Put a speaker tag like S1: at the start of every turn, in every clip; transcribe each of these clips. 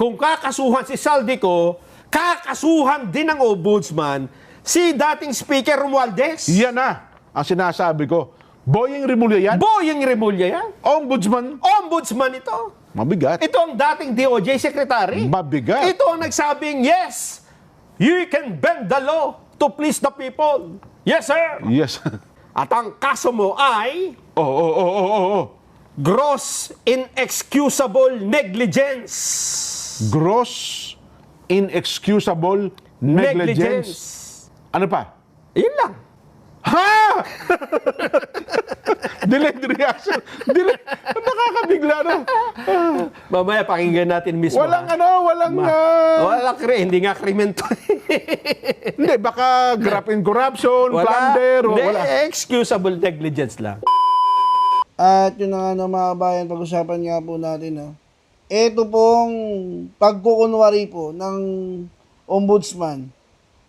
S1: kung kakasuhan si Saldico, kakasuhan din ng ombudsman si dating Speaker Romualdez.
S2: Yan na ang sinasabi ko. Boying Rimulya yan.
S1: Boying Remulla yan.
S2: Ombudsman,
S1: Ombudsman ito.
S2: mabigat.
S1: Ito ang dating DOJ Secretary.
S2: Mabigat.
S1: Ito ang nagsabing, yes, you can bend the law to please the people. Yes, sir.
S2: Yes.
S1: At ang kaso mo ay
S2: Oo, oo, oo, oo, oo.
S1: gross inexcusable negligence.
S2: Gross, inexcusable negligence. Ano pa?
S1: Yun lang.
S2: Ha! Delayed reaction. Delayed. Nakakabigla na.
S1: Mamaya pakinggan natin mismo.
S2: Walang
S1: ha?
S2: ano, walang...
S1: Ma-
S2: ah,
S1: Walang kri, hindi nga krimen to.
S2: hindi, baka graft in corruption, plunder, o wala.
S1: excusable negligence lang.
S3: At yun na nga no, mga bayan, pag-usapan nga po natin. No? Ito pong pagkukunwari po ng ombudsman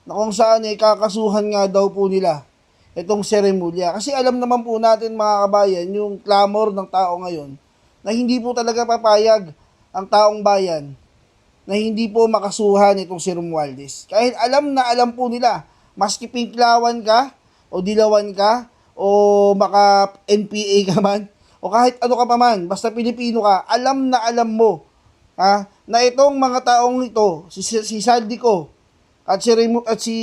S3: na kung saan eh, kakasuhan nga daw po nila itong seremulya. Kasi alam naman po natin mga kabayan, yung clamor ng tao ngayon na hindi po talaga papayag ang taong bayan na hindi po makasuhan itong si Romualdez. Kahit alam na alam po nila, maski pinklawan ka, o dilawan ka, o maka NPA ka man, o kahit ano ka pa man, basta Pilipino ka, alam na alam mo, ha, na itong mga taong ito, si, si, Saldico, at si, Remo, at si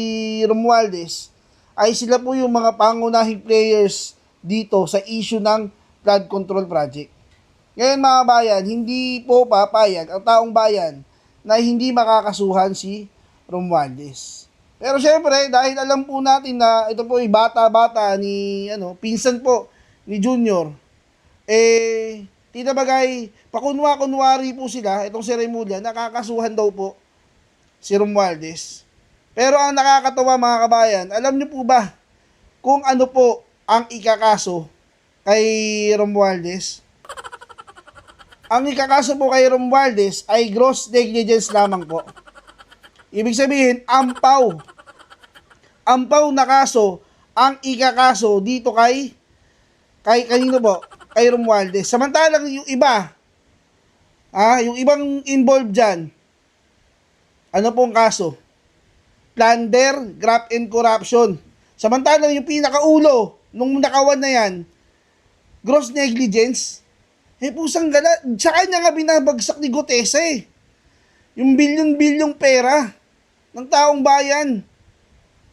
S3: Romualdez, ay sila po yung mga pangunahing players dito sa issue ng flood control project. Ngayon mga bayan, hindi po papayag ang taong bayan na hindi makakasuhan si Romualdez. Pero syempre, dahil alam po natin na ito po ay bata-bata ni, ano, pinsan po ni Junior, eh, tita bagay, pakunwa-kunwari po sila, itong si Remulla, nakakasuhan daw po si Romualdez. Pero ang nakakatawa mga kabayan, alam niyo po ba kung ano po ang ikakaso kay Romualdez? Ang ikakaso po kay Romualdez ay gross negligence lamang po. Ibig sabihin, ampaw. Ampaw na kaso ang ikakaso dito kay kay kanino po? Kay Romualdez. Samantalang yung iba, ah, yung ibang involved dyan, ano pong kaso? Plunder, graft and corruption. Samantalang yung pinakaulo nung nakawan na yan, gross negligence, eh pusang gala, sa kanya nga binabagsak ni Gutesa eh. Yung bilyon-bilyong pera ng taong bayan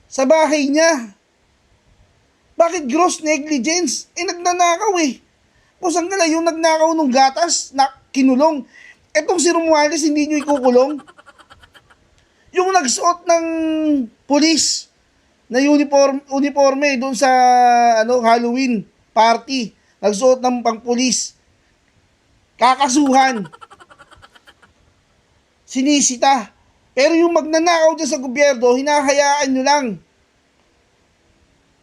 S3: sa bahay niya. Bakit gross negligence? Eh nagnanakaw eh. Pusang gala, yung nagnakaw ng gatas na kinulong. Etong si Romualdez hindi nyo ikukulong. Yung nagsuot ng pulis na uniform uniforme doon sa ano Halloween party, nagsuot ng pangpulis. Kakasuhan. Sinisita. Pero yung magnanakaw dyan sa gobyerno, hinahayaan nyo lang.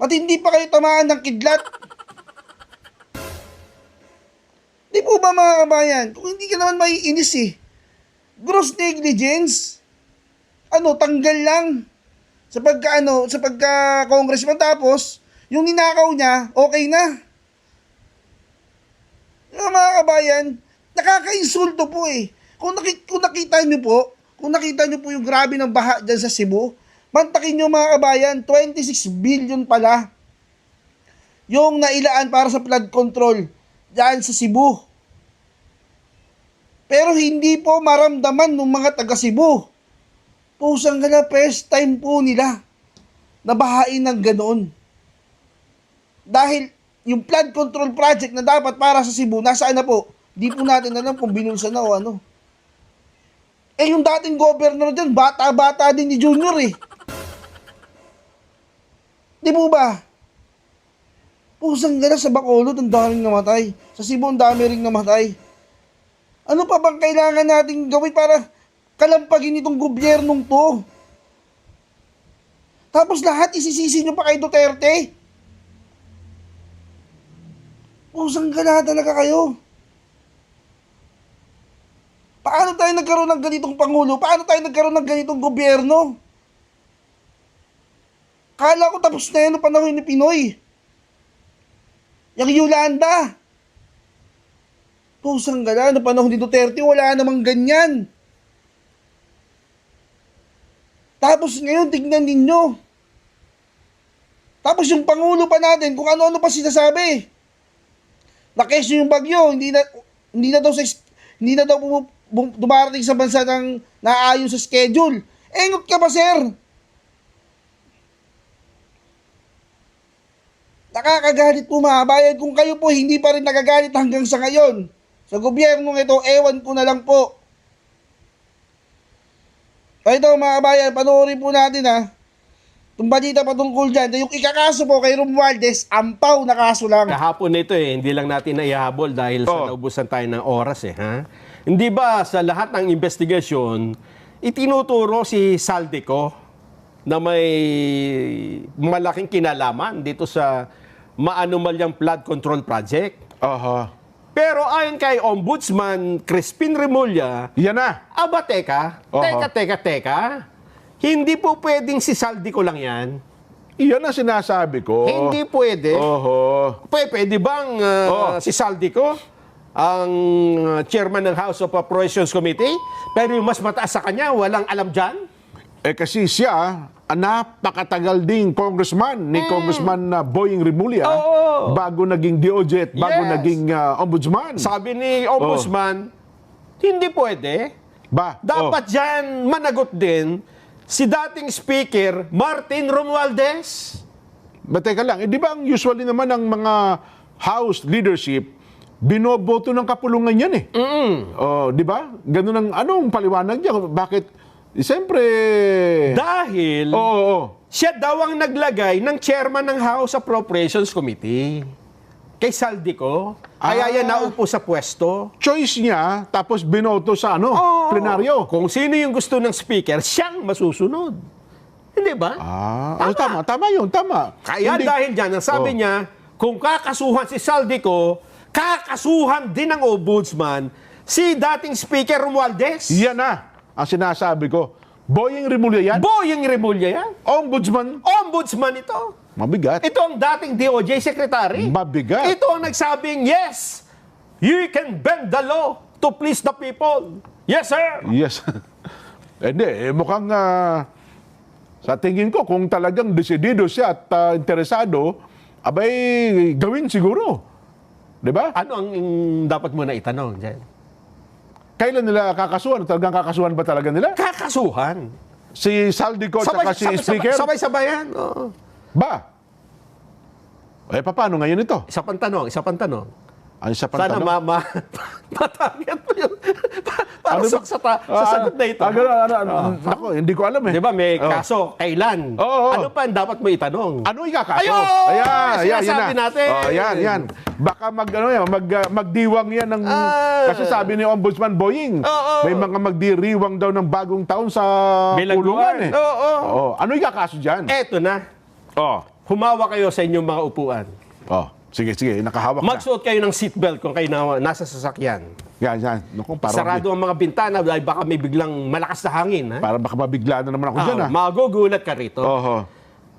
S3: At hindi pa kayo tamaan ng kidlat. Ba mga kabayan? Kung hindi ka naman maiinis eh. Gross negligence. Ano, tanggal lang. Sa pagka ano, sa pagka congressman tapos, yung ninakaw niya, okay na. Yung mga kabayan, nakaka-insulto po eh. Kung, nakita, kung nakita nyo po, kung nakita nyo po yung grabe ng baha dyan sa Cebu, mantakin nyo mga kabayan, 26 billion pala yung nailaan para sa flood control dyan sa Cebu. Pero hindi po maramdaman ng mga taga Cebu. Pusang gala, first time po nila nabahain ng ganoon. Dahil yung flood control project na dapat para sa Cebu, nasaan na po? Di po natin alam kung binulsa na o ano. Eh yung dating governor dyan, bata-bata din ni Junior eh. Di po ba? Pusang gala sa Bacolod, ang daming namatay. Sa Cebu, ang dami ring namatay. Ano pa bang kailangan nating gawin para kalampagin itong gobyernong to? Tapos lahat isisisi nyo pa kay Duterte? Pusang gala talaga kayo. Paano tayo nagkaroon ng ganitong pangulo? Paano tayo nagkaroon ng ganitong gobyerno? Kala ko tapos na yan ang panahon ni Pinoy. Yung Yolanda. Pusang gala, no panahon ni Duterte, wala namang ganyan. Tapos ngayon, tignan ninyo. Tapos yung Pangulo pa natin, kung ano-ano pa sinasabi. Na kesyo yung bagyo, hindi na, hindi na daw sa, hindi na daw dumarating sa bansa ng naayon sa schedule. Engot ka ba, sir? Nakakagalit po mga bayan kung kayo po hindi pa rin nagagalit hanggang sa ngayon. Sa gobyernong ito, ewan ko na lang po. Kaya ito mga bayan, panoorin po natin ha. Itong balita patungkol dyan, yung ikakaso po kay Romualdez, ampaw na kaso lang.
S1: Kahapon nito eh, hindi lang natin naihabol dahil sa
S2: Oh.
S1: naubusan tayo ng oras eh, ha? Hindi ba sa lahat ng investigasyon, itinuturo si Saldico na may malaking kinalaman dito sa maanumalyang flood control project?
S2: Aha.
S1: Pero ayon kay Ombudsman Crispin Remulla,
S2: Yan na.
S1: aba teka,
S2: Oho.
S1: teka, teka, teka, hindi po pwedeng si Saldico lang yan.
S2: Iyan ang sinasabi ko.
S1: Hindi pwede.
S2: Oho.
S1: Pwede, pwede bang uh,
S2: Oo.
S1: si Saldico ang uh, chairman ng House of Appropriations Committee, pero yung mas mataas sa kanya, walang alam dyan?
S2: Eh kasi siya, napakatagal ding congressman ni Congressman uh, Boying Rimulya.
S1: Oo.
S2: bago naging DOJ at bago
S1: Yes.
S2: naging uh, ombudsman.
S1: Sabi ni Ombudsman, hindi pwede.
S2: ba?
S1: Dapat dyan managot din si dating Speaker Martin Romualdez.
S2: Oh. Ba, teka lang, eh, di ba ang usually naman ng mga House leadership, binoboto ng kapulungan yan eh. Oh, di ba? Ganun ang, anong paliwanag niya? Bakit? Eh, Siyempre...
S1: Dahil
S2: Oo, oo,
S1: siya daw ang naglagay ng chairman ng House Appropriations Committee. Kay Saldico. Kaya
S2: Ah.
S1: yan naupo sa pwesto.
S2: Choice niya, tapos binoto sa ano,
S1: Oo.
S2: plenaryo.
S1: Kung sino yung gusto ng speaker, siyang masusunod. Hindi ba?
S2: Ah, tama. tama, tama yun, tama.
S1: Kaya
S2: Hindi-
S1: dahil dyan, ang sabi
S2: Oh.
S1: niya, kung kakasuhan si Saldico, kakasuhan din ng ombudsman si dating Speaker Romualdez.
S2: Yan na ang sinasabi ko. Boying Rimulya yan,
S1: Boying Remulla yan.
S2: ombudsman,
S1: Ombudsman ito.
S2: mabigat.
S1: Ito ang dating DOJ Secretary.
S2: Mabigat.
S1: Ito ang nagsabing, yes, you can bend the law to please the people. Yes, sir.
S2: Yes. Hindi, eh, mukhang ah, sa tingin ko, kung talagang desidido siya at ah, interesado, abay, gawin siguro. Di ba?
S1: Ano ang dapat mo na itanong dyan?
S2: Kailan nila kakasuhan? Talagang kakasuhan ba talaga nila?
S1: Kakasuhan.
S2: Si Saldico at saka si Speaker?
S1: Sabay-sabay yan. Oo.
S2: Ba? Eh, paano ngayon ito?
S1: Isa pang tanong, isa pang tanong.
S2: Ano sa
S1: Sana
S2: pantanong?
S1: ma, ma, matarget mo yun. Pa- Para
S2: Ano
S1: sa, sa, ta- sa
S2: Ah,
S1: sagot na ito.
S2: Ah, ganun, ano, ano, Nako, hindi ko alam eh.
S1: Di ba, may kaso, kailan?
S2: Oo, oo.
S1: Ano pa ang dapat mo itanong?
S2: Ano ikakaso?
S1: Ayun!
S2: Ayan, ayan,
S1: Sinasabi
S2: yan na.
S1: natin.
S2: Oh, yan, yan. Baka mag, ano yan, mag, uh, magdiwang yan ng...
S1: Ah.
S2: kasi sabi ni Ombudsman Boying,
S1: Oo.
S2: may mga magdiriwang daw ng bagong taon sa
S1: Bilangguan.
S2: pulungan eh.
S1: Oo.
S2: Oo. Ano ikakaso dyan?
S1: Eto na.
S2: Oh.
S1: Humawa kayo sa inyong mga upuan.
S2: Oh. Sige, sige. Nakahawak na.
S1: Magsuot kayo ng seatbelt kung kayo na, nasa sasakyan.
S2: Yan, yan. Naku, parang,
S1: Sarado ang mga bintana dahil baka may biglang malakas na hangin. Ha?
S2: Para baka mabigla na naman ako
S1: Ah,
S2: dyan ah.
S1: magugulat ka rito.
S2: Oho.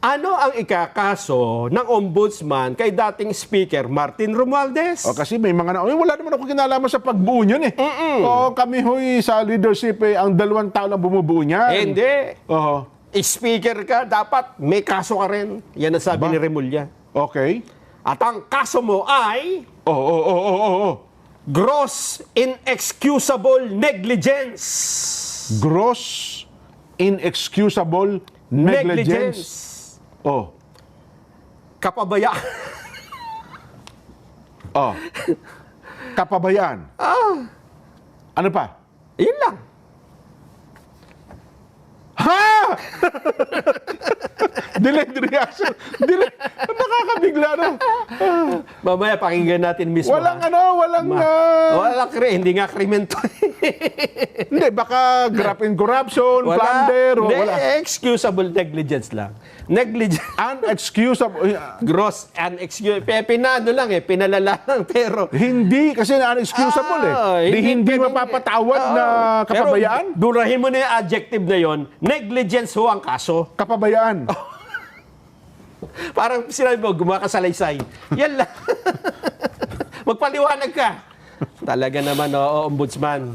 S1: Ano ang ikakaso ng ombudsman kay dating speaker Martin Romualdez?
S2: O kasi may mga na, Oy, wala naman ako kinalaman sa pagbuo niyan eh. Oo, kami huy sa leadership eh, ang dalawang tao lang bumubuo niyan.
S1: Eh, hindi.
S2: Oho.
S1: Speaker ka, dapat may kaso ka rin. Yan ang sabi ni Remulla.
S2: Okay.
S1: At ang kaso mo ay
S2: Oo, oo, oo, oo, oo.
S1: gross inexcusable negligence.
S2: Gross inexcusable negligence. Oh.
S1: Kapabayaan.
S2: Oh. Kapabayaan.
S1: ah,
S2: Ano pa?
S1: yun lang.
S2: Ha! Delayed reaction. Delayed. Nakakabigla na.
S1: Mamaya pakinggan natin mismo.
S2: Walang
S1: ha?
S2: ano, walang...
S1: Ma-
S2: ah,
S1: Walang kri, hindi nga krimen to.
S2: hindi, baka graft in corruption, plunder, o
S1: Hindi,
S2: wala.
S1: excusable negligence lang. Negligence.
S2: Unexcusable.
S1: Gross unexcusable. Pinano lang eh, pinalala lang. Pero
S2: Hindi, kasi unexcusable
S1: Ah,
S2: eh. Di hindi
S1: pwedeng-
S2: mapapatawad
S1: Ah,
S2: na kapabayaan?
S1: Pero durahin mo na yung adjective na yon, negligence ho ang kaso.
S2: Kapabayaan.
S1: Parang sinabi mo, gumawa ka sa laysay. Yan lang. Magpaliwanag ka. Talaga naman, oo, ombudsman.